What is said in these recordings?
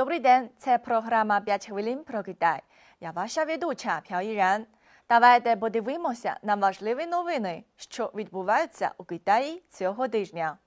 Добрий день, це програма «5 хвилин про Китай. Я ваша ведуча Пяо Іран. Давайте подивимося на важливі новини, що відбуваються у Китаї цього тижня.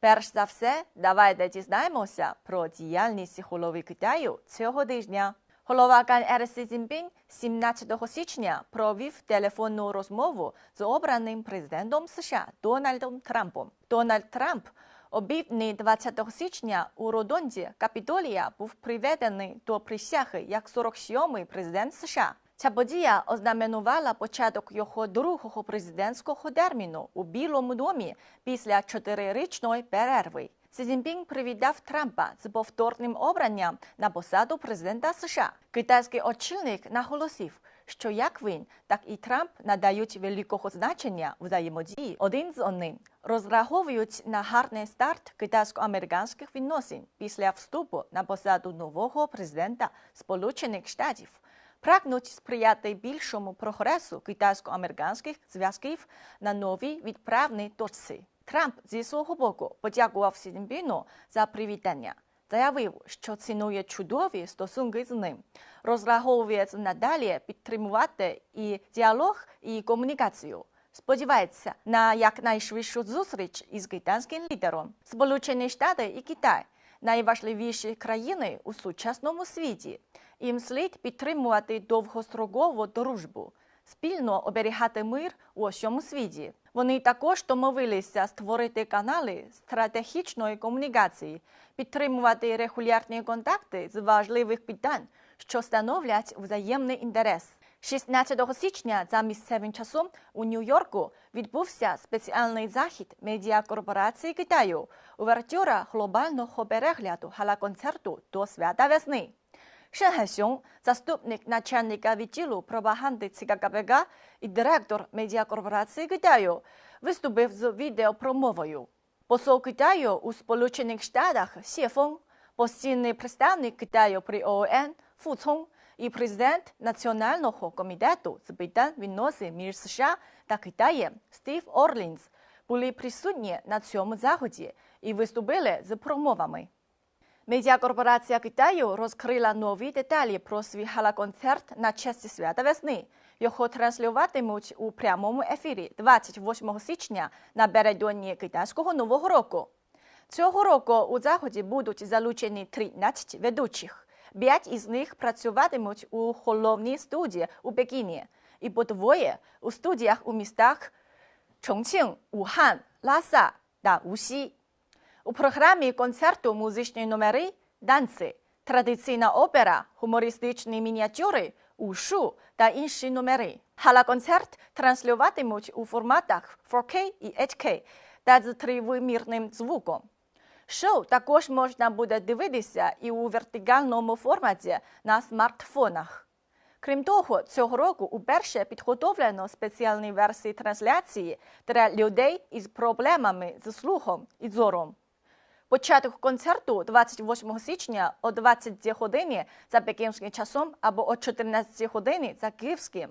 Перш за все, давайте дізнаємося про діяльність голови Китаю цього тижня. Голова КНР Сі Цзіньпін 17 січня провів телефонну розмову з обраним президентом США Дональдом Трампом. Дональд Трамп обідні 20 січня у Родонді Капітолія був приведений до присяги як 47-й президент США. Ця подія ознаменувала початок його другого президентського терміну у Білому домі після чотирирічної перерви. Сі Цзіньпін привітав Трампа з повторним обранням на посаду президента США. Китайський очільник наголосив, що як він, так і Трамп надають великого значення взаємодії один з одним, розраховують на гарний старт китайсько-американських відносин після вступу на посаду нового президента Сполучених Штатів. Прагнуть сприяти більшому прогресу китайсько-американських зв'язків на новій відправній точці. Трамп зі свого боку подякував Сі за привітання. Заявив, що цінує чудові стосунки з ним, розраховує надалі підтримувати і діалог, і комунікацію. Сподівається на якнайшвидшу зустріч із китайським лідером. Сполучені Штати і Китай найважливіші країни у сучасному світі. Їм слід підтримувати довгострокову дружбу, спільно оберігати мир у усьому світі. Вони також домовилися створити канали стратегічної комунікації, підтримувати регулярні контакти з важливих питань, що становлять взаємний інтерес. 16 січня за місцевим часом у Нью-Йорку відбувся спеціальний захід медіакорпорації Китаю увертюра глобального перегляду гала-концерту до свята весни. Шен Хесюн, заступник начальника відділу пропаганди ЦККПК і директор медіакорпорації Китаю, виступив з відеопромовою. Посол Китаю у Сполучених Штатах Сє Фон, постійний представник Китаю при ООН Фу Цун і президент Національного комітету з питань відносин між США та Китаєм Стів Орлінс були присутні на цьому заході і виступили з промовами. Медіакорпорація Китаю розкрила нові деталі про свій гала-концерт на честь свята весни. Його транслюватимуть у прямому ефірі 28 січня напередодні китайського нового року. Цього року у заході будуть залучені 13 ведучих. П'ять із них працюватимуть у головній студії у Пекіні і по двоє у студіях у містах Чongqing, Ухан, Ласа та Усі. У програмі концерту музичні номери, танці, традиційна опера, гумористичні мініатюри, ушу та інші номери. Гала-концерт транслюватимуть у форматах 4K і 8K та з тривимірним звуком. Шоу також можна буде дивитися і у вертикальному форматі на смартфонах. Крім того, цього року уперше підготовлено спеціальні версії трансляції для людей із проблемами з слухом і зором. Початок концерту 28 січня о 20 годині за пекінським часом або о 14 годині за київським.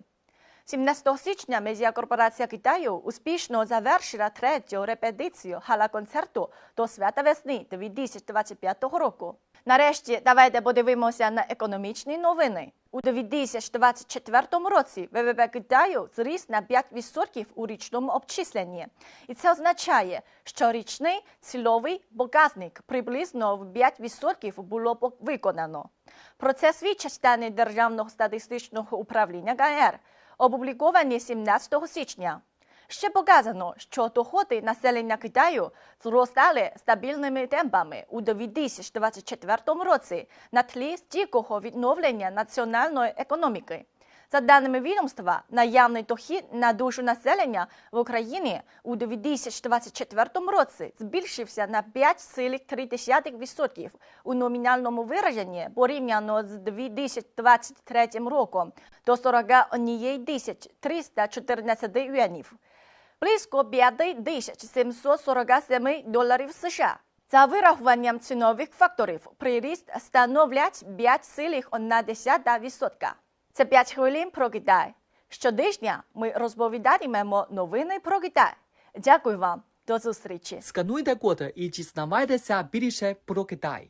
17 січня медіакорпорація Китаю успішно завершила третю репетицію гала-концерту до свята весни 2025 року. Нарешті давайте подивимося на економічні новини. У 2024 році ВВП Китаю зріс на 5% у річному обчисленні. І це означає, що річний цільовий показник приблизно в 5% було виконано. Про це свідчать дані Державного статистичного управління КНР, опубліковані 17 січня. Ще показано, що доходи населення Китаю зростали стабільними темпами у 2024 році на тлі стійкого відновлення національної економіки. За даними відомства, наявний дохід на душу населення в Україні у 2024 році збільшився на 5,3% у номінальному вираженні порівняно з 2023 роком до 41 314 юанів близько 5747 доларів США. За вирахуванням цінових факторів, приріст становлять 5,1%. Це 5 хвилин про Китай. Щодня ми розповідатимемо новини про Китай. Дякую вам. До зустрічі. Скануйте код і дізнавайтеся більше про Китай.